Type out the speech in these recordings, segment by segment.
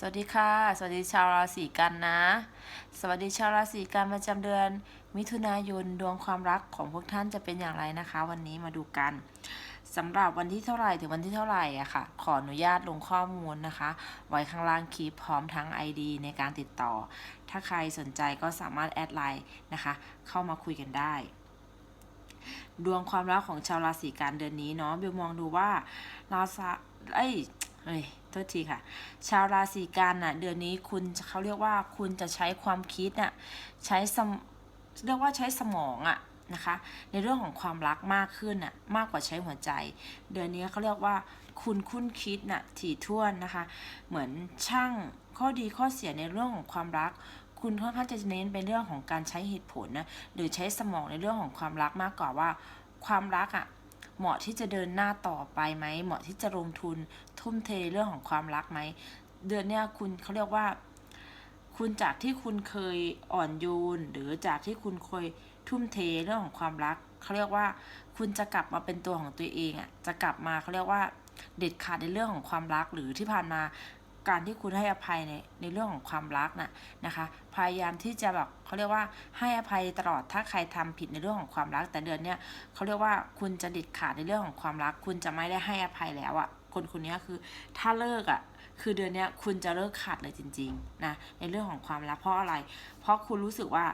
สวัสดีค่ะ สวัสดีชาวราศีกันนะ สวัสดีชาวราศีกันประจำเดือน มิถุนายนดวงความรักของพวกท่านจะเป็นอย่างไรนะคะ วันนี้มาดูกันสำหรับวันที่เท่าไหร่ถึงวันที่เท่าไหร่อะค่ะ ขออนุญาตลงข้อมูลนะคะ ไว้ข้างล่างคลิปพร้อมทั้ง ID ในการติดต่อ ถ้าใครสนใจก็สามารถแอดไลน์นะคะ เข้ามาคุยกันได้ดวงความรักของชาวราศีกันเดือนนี้เนาะเบลมองดูว่าราศาเอ้ เอ้ยโทษทีค่ะ ชาวราศีกันน่ะ เดือนนี้คุณเขาเรียกว่าคุณจะใช้ความคิดน่ะใช้สมเรียกว่าใช้สมองอะนะคะ ในเรื่องของความรักมากขึ้นน่ะมากกว่าใช้หัวใจ เดือนนี้เขาเรียกว่าคุณคุ้นคิดน่ะถี่ถ้วนนะคะ เหมือนช่างข้อดีข้อเสียในเรื่องของความรัก คุณค่อนข้างจะเน้นเป็นเรื่องของการใช้เหตุผลนะหรือใช้สมองในเรื่องของความรักมากกว่าว่า ความรักอะ่ะ เหมาะที่จะเดินหน้าต่อไปไหม เหมาะที่จะลงทุนทุ่มเทเรื่องของความรักไหม เดือนเนี้ยคุณเขาเรียกว่า คุณจากที่คุณเคยอ่อนโยน หรือจากที่คุณเคยทุ่มเทเรื่องของความรักเขาเรียกว่า คุณจะกลับมาเป็นตัวของตัวเองอะ่ะจะกลับมาเขาเรียกว่า เด็ดขาดในเรื่องของความรักหรือที่ผ่านมา การที่คุณให้อภัยในในเรื่องของความรักน่ะนะคะ พยายามที่จะแบบเขาเรียกว่าให้อภัยตลอดถ้าใครทำผิดในเรื่องของความรัก แต่เดือนเนี้ยเขาเรียกว่าคุณจะเด็ดขาดในเรื่องของความรัก คุณจะไม่ได้ให้อภัยแล้วอะ่ะคนคนนี้คือถ้าเลิกอะ่ะคือเดือนเนี้ยคุณจะเลิกขาดเลยจริงๆนะในเรื่องของความรักเพราะอะไร เพราะคุณรู้สึกว่า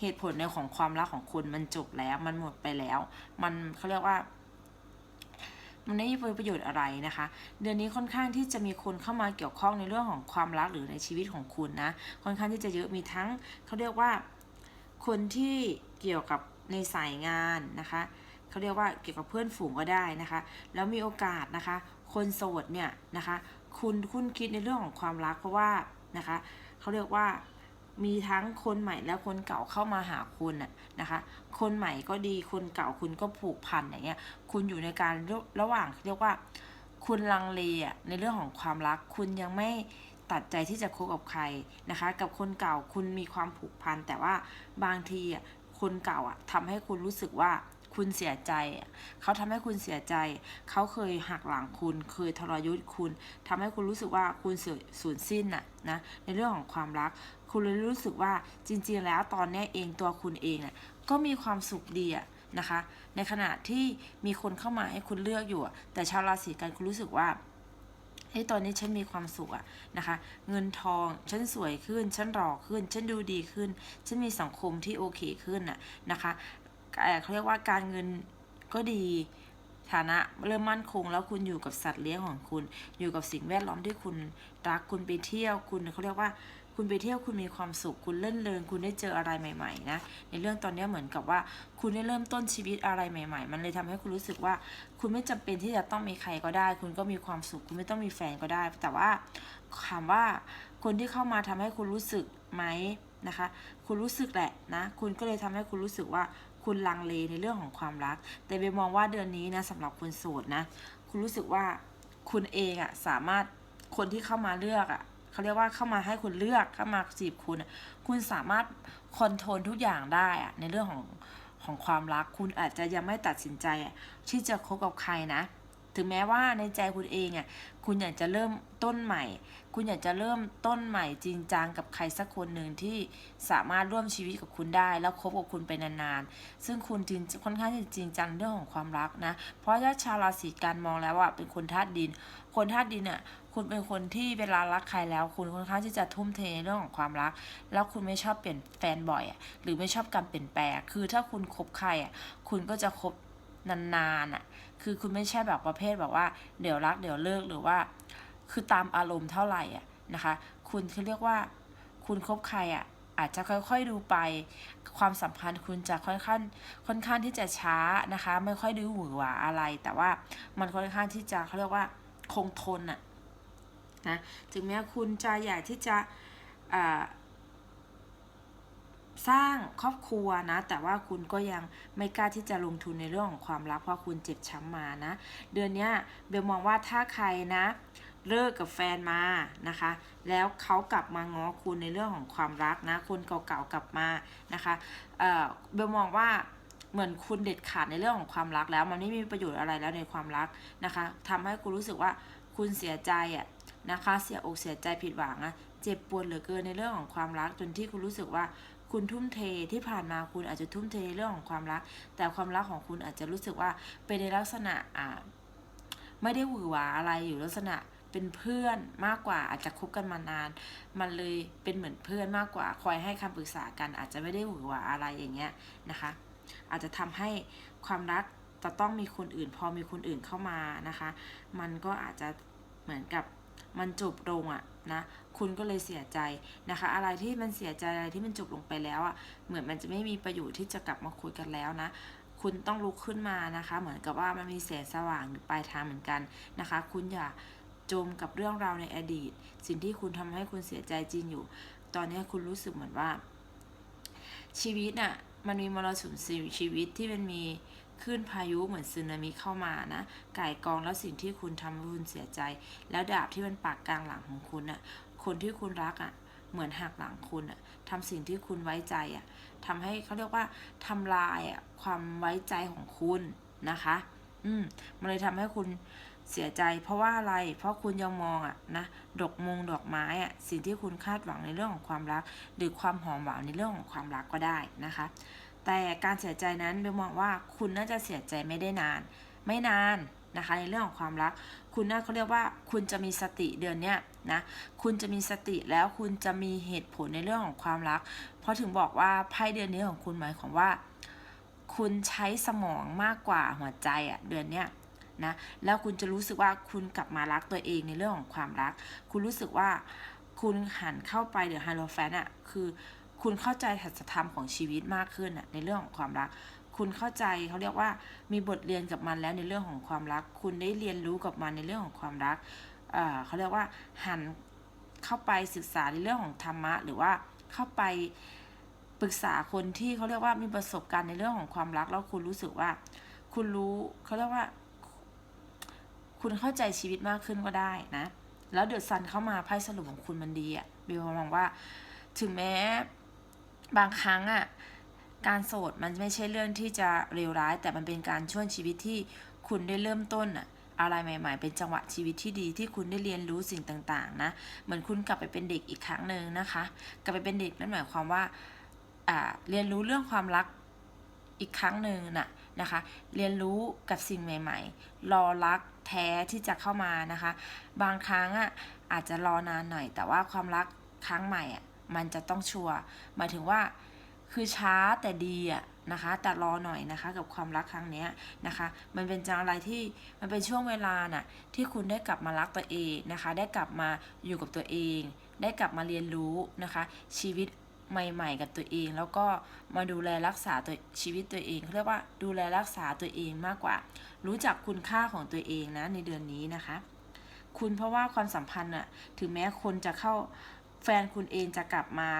เหตุผลในของความรักของคุณมันจบแล้ว มันหมดไปแล้ว มันเขาเรียกว่า มันไม่มีประโยชน์อะไรนะคะ เดือนนี้ค่อนข้างที่จะมีคนเข้ามาเกี่ยวข้องในเรื่องของความรักหรือในชีวิตของคุณนะ ค่อนข้างที่จะเยอะมีทั้งเขาเรียกว่าคนที่เกี่ยวกับในสายงานนะคะเขาเรียกว่าเกี่ยวกับเพื่อนฝูงก็ได้นะคะ แล้วมีโอกาสนะคะ คนโสดเนี่ยนะคะ คุณคุณคิดในเรื่องของความรักเพราะว่านะคะเขาเรียกว่า มีทั้งคนใหม่และคนเก่าเข้ามาหาคุณนะนะคะ คนใหม่ก็ดีคนเก่าคุณก็ผูกพันอย่างเงี้ย คุณอยู่ในการระหว่างเรียกว่า คุณลังเลอะในเรื่องของความรัก คุณยังไม่ตัดใจที่จะคบกับใครนะคะ กับคนเก่าคุณมีความผูกพันแต่ว่าบางทีอะคนเก่าอะทำให้คุณรู้สึกว่าคุณเสียใจ เขาทำให้คุณเสียใจ เขาเคยหักหลังคุณ เคยทรยศคุณทำให้คุณรู้สึกว่าคุณเสียสูญสิ้นอะนะ ในเรื่องของความรัก คุณเลยรู้สึกว่าจริงๆแล้วตอนนี้เองตัวคุณเองอะก็มีความสุขดีอะนะคะ ในขณะที่มีคนเข้ามาให้คุณเลือกอยู่ แต่ชาวราศีกันคุณรู้สึกว่าเฮ้ยตอนนี้ฉันมีความสุขอะนะคะ เงินทองฉันสวยขึ้น ฉันหล่อขึ้น ฉันดูดีขึ้น ฉันมีสังคมที่โอเคขึ้นนะนะคะเขาเรียกว่าการเงินก็ดีฐานะเริ่มมั่นคงแล้วคุณอยู่กับสัตว์เลี้ยงของคุณ อยู่กับสิ่งแวดล้อมที่คุณรักคุณไปเที่ยวคุณเขาเรียกว่า คุณไปเที่ยวคุณมีความสุข คุณเล่นเริงคุณได้เจออะไรใหม่ๆนะในเรื่องตอนนี้เหมือนกับว่า คุณได้เริ่มต้นชีวิตอะไรใหม่ ๆ มันเลยทำให้คุณรู้สึกว่า คุณไม่จำเป็นที่จะต้องมีใครก็ได้ คุณก็มีความสุข คุณไม่ต้องมีแฟนก็ได้ แต่ว่าถามว่าคนที่เข้ามาทำให้คุณรู้สึกไหมนะคะ คุณรู้สึกแหละนะคุณก็เลยทำให้คุณรู้สึกว่าคุณลังเลในเรื่องของความรัก แต่เบมองว่าเดือนนี้นะสำหรับคนโสดนะ คุณรู้สึกว่าคุณเองอะสามารถคนที่เข้ามาเลือกอะ เขาเรียกว่าเข้ามาให้คุณเลือกเข้ามาจีบคุณ คุณสามารถคอนโทรลทุกอย่างได้อะในเรื่องของของความรักคุณอาจจะยังไม่ตัดสินใจที่จะคบกับใครนะ ถึงแม้ว่าในใจคุณเองอะคุณอยากจะเริ่มต้นใหม่ คุณอยากจะเริ่มต้นใหม่จริงจังกับใครสักคนหนึ่งที่สามารถร่วมชีวิตกับคุณได้ แล้วคบกับคุณไปนานๆ ซึ่งคุณจริงค่อนข้างจะจริงจังเรื่องของความรักนะ เพราะถ้าชาวราศีกันมองแล้วอะเป็นคนธาตุดิน คนธาตุดินอะ คุณเป็นคนที่เวลารักใครแล้ว คุณค่อนข้างที่จะทุ่มเทในเรื่องของความรัก แล้วคุณไม่ชอบเปลี่ยนแฟนบ่อยอะหรือไม่ชอบการเปลี่ยนแปลงคือถ้าคุณคบใครอะคุณก็จะคบนานๆอะคือคุณไม่ใช่แบบประเภทแบบว่า เดี๋ยวรักเดี๋ยวเลิกหรือว่า คือตามอารมณ์เท่าไหร่อะนะคะ คุณคือเรียกว่า คุณคบใครอะอาจจะค่อยๆดูไป ความสัมพันธ์คุณจะค่อนข้างค่อนข้างที่จะช้านะคะ ไม่ค่อยดูหวือหวาอะไร แต่ว่ามันค่อนข้างที่จะเขาเรียกว่าคงทนอะ นะถึงแม้คุณจะอยากที่จะสร้างครอบครัวนะ แต่ว่าคุณก็ยังไม่กล้าที่จะลงทุนในเรื่องของความรักเพราะคุณเจ็บช้ำมานะ เดือนนี้เบลมองว่าถ้าใครนะเลิกกับแฟนมานะคะ แล้วเขากลับมาง้อคุณในเรื่องของความรักนะคนเก่าๆกลับมานะคะเอ่อเบลมองว่าเหมือนคุณเด็ดขาดในเรื่องของความรักแล้ว มันไม่มีประโยชน์อะไรแล้วในความรักนะคะทำให้คุณรู้สึกว่าคุณเสียใจอะ นะคะ เสียอกเสียใจผิดหวังอะเจ็บปวดเหลือเกินในเรื่องของความรักจนที่คุณรู้สึกว่าคุณทุ่มเทที่ผ่านมาคุณอาจจะทุ่มเทในเรื่องของความรัก แต่ความรักของคุณอาจจะรู้สึกว่าเป็นในลักษณะอ่าไม่ได้หวือหวาอะไรอยู่ลักษณะเป็นเพื่อนมากกว่าอาจจะคบกันมานาน มันเลยเป็นเหมือนเพื่อนมากกว่า คอยให้คำปรึกษากัน อาจจะไม่ได้หวือหวาอะไรอย่างเงี้ยนะคะ อาจจะทำให้ความรักจะต้องมีคนอื่น พอมีคนอื่นเข้ามานะคะ มันก็อาจจะเหมือนกับ มันจบลงอะนะคุณก็เลยเสียใจนะคะ อะไรที่มันเสียใจอะไรที่มันจบลงไปแล้วอะเหมือนมันจะไม่มีประโยชน์ที่จะกลับมาคุยกันแล้วนะคุณต้องลุกขึ้นมานะคะ เหมือนกับว่ามันมีแสงสว่างอยู่ปลายทางเหมือนกันนะคะ คุณอย่าจมกับเรื่องราวในอดีต สิ่งที่คุณทำให้คุณเสียใจจริงอยู่ ตอนนี้คุณรู้สึกเหมือนว่า ชีวิตน่ะมันมีมรสุมชีวิตที่มันมี คลื่นพายุเหมือนสึนามิเข้ามานะไก่กองแล้วสิ่งที่คุณทำให้คุณเสียใจ แล้วดาบที่มันปากกลางหลังของคุณน่ะคนที่คุณรักอะเหมือนหักหลังคุณอะทำสิ่งที่คุณไว้ใจอะทำให้เขาเรียกว่าทำลายอะความไว้ใจของคุณนะคะ อืมมันเลยทำให้คุณเสียใจ เพราะว่าอะไร เพราะคุณยังมองอะนะ ดอกมงดอกไม้อะสิ่งที่คุณคาดหวังในเรื่องของความรัก หรือความหอมหวานในเรื่องของความรักก็ได้นะคะ แต่การเสียใจนั้นเบลมองว่าคุณน่าจะเสียใจไม่ได้นาน ไม่นานนะคะ ในเรื่องของความรัก คุณน่าเขาเรียกว่า คุณจะมีสติเดือนเนี้ยนะ คุณจะมีสติแล้วคุณจะมีเหตุผลในเรื่องของความรัก เพราะถึงบอกว่าไพ่เดือนนี้ของคุณหมายความว่า คุณใช้สมองมากกว่าหัวใจอะเดือนเนี้ยนะแล้วคุณจะรู้สึกว่าคุณกลับมารักตัวเองในเรื่องของความรัก คุณรู้สึกว่าคุณหันเข้าไปหรือไฮโลแฟนอะคือ คุณเข้าใจสัจธรรมของชีวิตมากขึ้นอะในเรื่องของความรัก คุณเข้าใจเขาเรียกว่ามีบทเรียนกับมันแล้วในเรื่องของความรัก คุณได้เรียนรู้กับมันในเรื่องของความรักเเขาเรียกว่าหันเข้าไปศึกษาในเรื่องของธรรมะ หรือว่าเข้าไปปรึกษาคนที่เขาเรียกว่ามีประสบการณ์ในเรื่องของความรัก แล้วคุณรู้สึกว่า คุณรู้เขาเรียกว่า คุณเข้าใจชีวิตมากขึ้นก็ได้นะ แล้วเดือดซันเข้ามาไพ่สรุปของคุณมันดีอะเบลมองว่า ถึงแม้ บางครั้งอะการโสดมันไม่ใช่เรื่องที่จะเลวร้าย แต่มันเป็นการช่วงชีวิตที่คุณได้เริ่มต้นอะอะไรใหม่ ๆ เป็นจังหวะชีวิตที่ดีที่คุณได้เรียนรู้สิ่งต่างๆนะ เหมือนคุณกลับไปเป็นเด็กอีกครั้งหนึ่งนะคะ กลับไปเป็นเด็กนั่นหมายความว่าอ่าเรียนรู้เรื่องความรักอีกครั้งหนึ่งน่ะนะคะ เรียนรู้กับสิ่งใหม่ ๆ รอรักแท้ที่จะเข้ามานะคะ บางครั้งอะอาจจะรอนานหน่อย แต่ว่าความรักครั้งใหม่อะ มันจะต้องชัวร์หมายถึงว่าคือช้าแต่ดีอะนะคะแต่รอหน่อยนะคะกับความรักครั้งนี้นะคะ มันเป็นจังอะไรที่มันเป็นช่วงเวลาน่ะที่คุณได้กลับมารักตัวเองนะคะ ได้กลับมาอยู่กับตัวเอง ได้กลับมาเรียนรู้นะคะ ชีวิตใหม่ ๆ กับตัวเอง แล้วก็มาดูแลรักษาตัวชีวิตตัวเองเขาเรียกว่าดูแลรักษาตัวเองมากกว่า รู้จักคุณค่าของตัวเองนะในเดือนนี้นะคะ คุณเพราะว่าความสัมพันธ์อะถึงแม้คนจะเข้า แฟนคุณเองจะกลับมา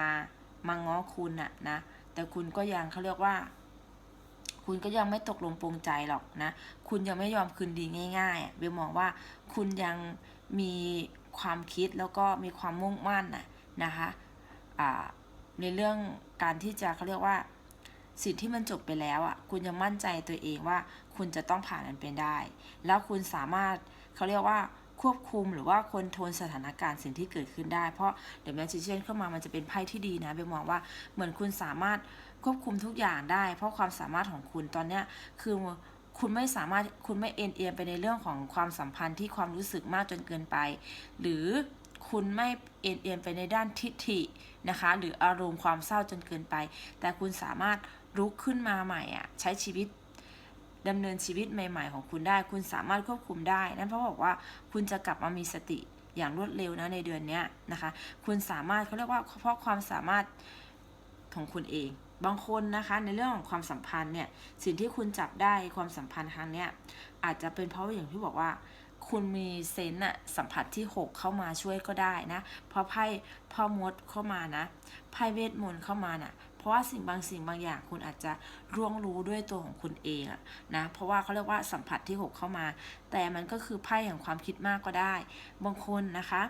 มาง้อคุณอะนะ แต่คุณก็ยังเขาเรียกว่า คุณก็ยังไม่ตกลงปรงใจหรอกนะ คุณยังไม่ยอมคืนดีง่ายๆเบลมองว่าคุณยังมีความคิดแล้วก็มีความมุ่งมั่นน่ะนะคะในเรื่องการที่จะเขาเรียกว่า สิ่งที่มันจบไปแล้วอะ คุณยังมั่นใจตัวเองว่าคุณจะต้องผ่านมันไปได้ แล้วคุณสามารถเขาเรียกว่า ควบคุมหรือว่าคนโทรลสถานการณ์สิ่งที่เกิดขึ้นได้ เพราะเดี๋ยวแมจิเชียนเข้ามามันจะเป็นไพ่ที่ดีนะเบลมองว่าเหมือนคุณสามารถควบคุมทุกอย่างได้ เพราะความสามารถของคุณตอนเนี้ยคือคุณไม่สามารถคุณไม่เอ็นเอียงไปในเรื่องของความสัมพันธ์ที่ความรู้สึกมากจนเกินไป หรือคุณไม่เอ็นเอียงไปในด้านทิฐินะคะ หรืออารมณ์ความเศร้าจนเกินไป แต่คุณสามารถลุกขึ้นมาใหม่อะใช้ชีวิต ดำเนินชีวิตใหม่ ๆ ของคุณได้ คุณสามารถควบคุมได้ นั่นเพราะบอกว่าคุณจะกลับมามีสติอย่างรวดเร็วนะในเดือนนี้นะคะ คุณสามารถเขาเรียกว่าเพราะความสามารถของคุณเอง บางคนนะคะในเรื่องของความสัมพันธ์เนี่ย สิ่งที่คุณจับได้ความสัมพันธ์ครั้งเนี้ยอาจจะเป็นเพราะาอย่างที่บอกว่าคุณมีเซนต์อะสัมผัสที่ 6 เข้ามาช่วยก็ได้นะเพราะไพ่พ่อมดเข้ามานะไพ่เวทมนต์เข้ามาน่ะ ราะว่าสิ่งบางสิ่งบางอย่างคุณอาจจะร่วงรู้ด้วยตัวของคุณเองอะนะเพราะว่าเขาเรียกว่าสัมผัสที่ 6 เข้ามา แต่มันก็คือไพ่แห่งความคิดมากก็ได้ บางคนนะคะ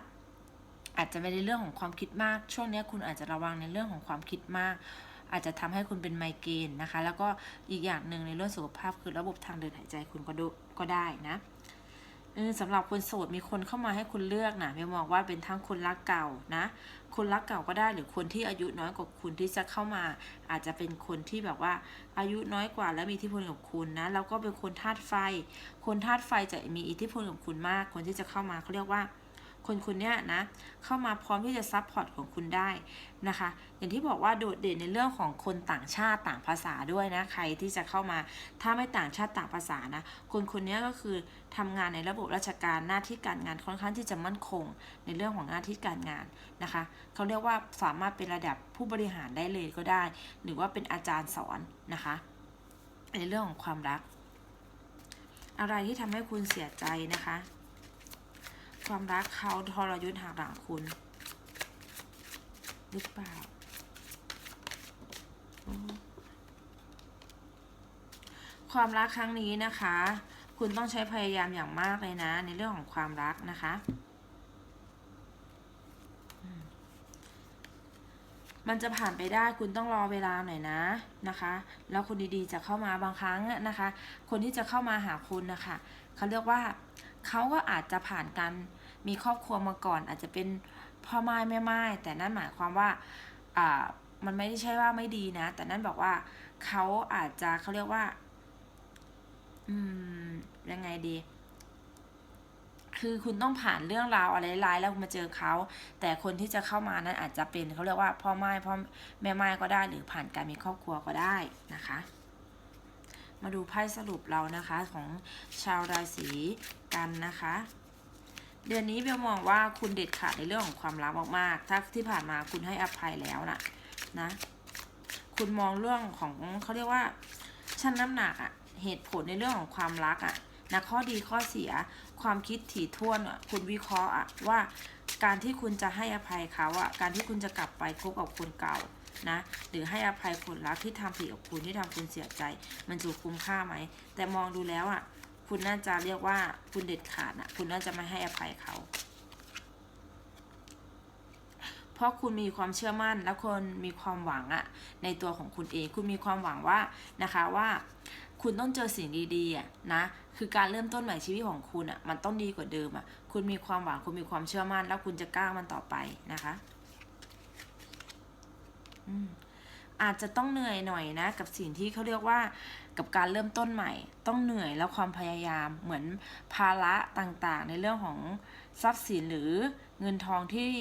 อาจจะไม่ในเรื่องของความคิดมาก ช่วงนี้คุณอาจจะระวังในเรื่องของความคิดมาก อาจจะทำให้คุณเป็นไมเกรนนะคะ แล้วก็อีกอย่างหนึ่งในเรื่องสุขภาพคือระบบทางเดินหายใจคุณก็ดก็ได้นะ สำหรับคนโสดมีคนเข้ามาให้คุณเลือกนะไม่มองว่าเป็นทั้งคนรักเก่านะคนรักเก่าก็ได้หรือคนที่อายุน้อยกว่าคุณที่จะเข้ามา อาจจะเป็นคนที่แบบว่าอายุน้อยกว่าและมีอิทธิพลกับคุณนะแล้วก็เป็นคนธาตุไฟ คนธาตุไฟจะมีอิทธิพลกับคุณมาก คนที่จะเข้ามาเขาเรียกว่า คนคนเนี้ยนะเข้ามาพร้อมที่จะซับพอร์ตของคุณได้นะคะ อย่างที่บอกว่าโดดเด่นในเรื่องของคนต่างชาติต่างภาษาด้วยนะใครที่จะเข้ามาถ้าไม่ต่างชาติต่างภาษานะคนคนนี้ก็คือทำงานในระบบราชการหน้าที่การงานค่อนข้างที่จะมั่นคงในเรื่องของหน้าที่การงานนะคะเขาเรียกว่าสามารถเป็นระดับผู้บริหารได้เลยก็ได้ หรือว่าเป็นอาจารย์สอนนะคะ ในเรื่องของความรัก อะไรที่ทำให้คุณเสียใจนะคะ ความรักเขาทรยศหักหลังคุณ หรือเปล่า ความรักครั้งนี้นะคะ คุณต้องใช้พยายามอย่างมากเลยนะ ในเรื่องของความรักนะคะมันจะผ่านไปได้คุณต้องรอเวลาหน่อยนะนะคะ แล้วคนดีๆจะเข้ามาบางครั้งนะคะ คนที่จะเข้ามาหาคุณนะคะเขาเรียกว่า เขาก็อาจจะผ่านการมีครอบครัวมาก่อน อาจจะเป็นพ่อไม้แม่ไม้แต่นั่นหมายความว่าอ่ามันไม่ได้ใช่ว่าไม่ดีนะ แต่นั่นบอกว่าเขาอาจจะเขาเรียกว่า อืมยังไงดี คือคุณต้องผ่านเรื่องราวอะไรร้ายแล้วมาเจอเขา แต่คนที่จะเข้ามานั้นอาจจะเป็นเขาเรียกว่าพ่อไม้พ่อแม่ไม้ก็ได้ หรือผ่านการมีครอบครัวก็ได้นะคะ มาดูไพ่สรุปเรานะคะของชาวราศีกันนะคะ เดือนนี้เบลมองว่าคุณเด็ดขาดในเรื่องของความรักมากๆ ถ้าที่ผ่านมาคุณให้อภัยแล้วนะนะ คุณมองเรื่องของเขาเรียกว่าชั่นน้ำหนักอะเหตุผลในเรื่องของความรักอะนะข้อดีข้อเสียความคิดถี่ถ้วนอะคุณวิเคราะห์อะว่าการที่คุณจะให้อภัยเขาอะการที่คุณจะกลับไปคบกับคนเก่า นะหรือให้อภัยคนรักที่ทำผิดกับคุณที่ทำคุณเสียใจ มันจะคุ้มค่าไหม แต่มองดูแล้วอะคุณน่าจะเรียกว่าคุณเด็ดขาดอะคุณน่าจะไม่ให้อภัยเขา เพราะคุณมีความเชื่อมั่นและคนมีความหวังอะในตัวของคุณเอง คุณมีความหวังว่านะคะว่าคุณต้องเจอสิ่งดีๆอะนะ คือการเริ่มต้นใหม่ชีวิตของคุณอะมันต้องดีกว่าเดิมอะ คุณมีความหวัง คุณมีความเชื่อมั่น แล้วคุณจะกล้ามันต่อไปนะคะ อาจจะต้องเหนื่อยหน่อยนะ กับสิ่งที่เขาเรียกว่ากับการเริ่มต้นใหม่ ต้องเหนื่อยแล้วความพยายามเหมือนภาระต่างๆ ในเรื่องของทรัพย์สินหรือเงินทองที่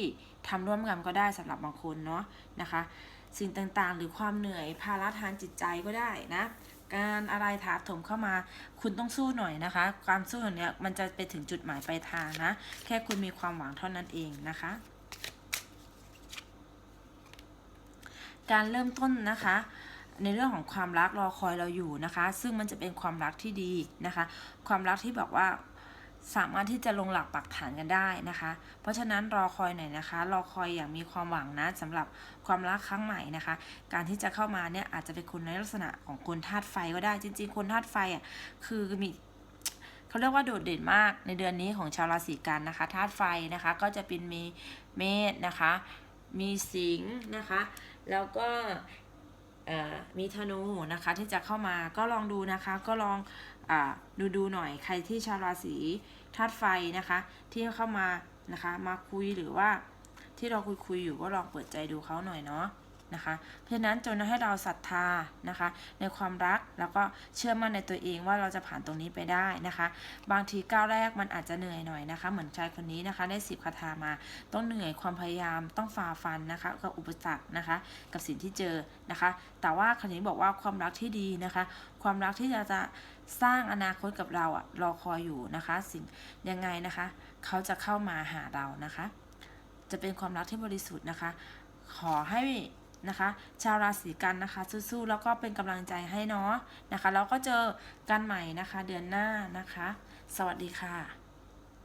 ทำร่วมกันก็ได้สำหรับบางคนเนาะนะคะ สิ่งต่างๆ หรือความเหนื่อยภาระทางจิตใจก็ได้นะการอะไรถาถมเข้ามาคุณต้องสู้หน่อยนะคะ ความสู้เนี้ยมันจะไปถึงจุดหมายปลายทางนะ แค่คุณมีความหวังเท่านั้นเองนะคะ การเริ่มต้นนะคะ ในเรื่องของความรักรอคอยเราอยู่นะคะ ซึ่งมันจะเป็นความรักที่ดีนะคะ ความรักที่แบบว่าสามารถที่จะลงหลักปักฐานกันได้นะคะ เพราะฉะนั้นรอคอยหน่อยนะคะ รอคอยอย่างมีความหวังนะสำหรับความรักครั้งใหม่นะคะ การที่จะเข้ามาเนี่ยอาจจะเป็นคนในลักษณะของคนธาตุไฟก็ได้ จริง ๆ คนธาตุไฟอะคือมีเขาเรียกว่าโดดเด่นมากในเดือนนี้ของชาวราศีกันนะคะธาตุไฟนะคะ ก็จะเป็นมีเมษนะคะ มีสิงห์นะคะ แล้วก็มีธนูนะคะที่จะเข้ามาก็ลองดูนะคะก็ลองอดูดูหน่อยใครที่ชาวราศีธาตุไฟนะคะ ที่เข้ามานะคะมาคุยหรือว่าที่เราคุยคุยอยู่ก็ลองเปิดใจดูเขาหน่อยเนาะ นะคะ เพราะฉะนั้นจนให้เราศรัทธานะคะ ในความรักแล้วก็เชื่อมั่นในตัวเองว่าเราจะผ่านตรงนี้ไปได้นะคะ บางทีก้าวแรกมันอาจจะเหนื่อยหน่อยนะคะ เหมือนชายคนนี้นะคะได้สิบคาถามาต้องเหนื่อยความพยายามต้องฝ่าฟันนะคะกับอุปสรรคนะคะ กับสิ่งที่เจอนะคะ แต่ว่าคนนี้บอกว่าความรักที่ดีนะคะ ความรักที่จะจะสร้างอนาคตกับเราอะรอคอยอยู่นะคะ สิ่งยังไงนะคะ เขาจะเข้ามาหาเรานะคะ จะเป็นความรักที่บริสุทธิ์นะคะ ขอให้ นะคะ ชาวราศีกันนะคะสู้ๆแล้วก็เป็นกำลังใจให้เนาะนะคะ แล้วก็เจอกันใหม่นะคะ เดือนหน้านะคะ สวัสดีค่ะ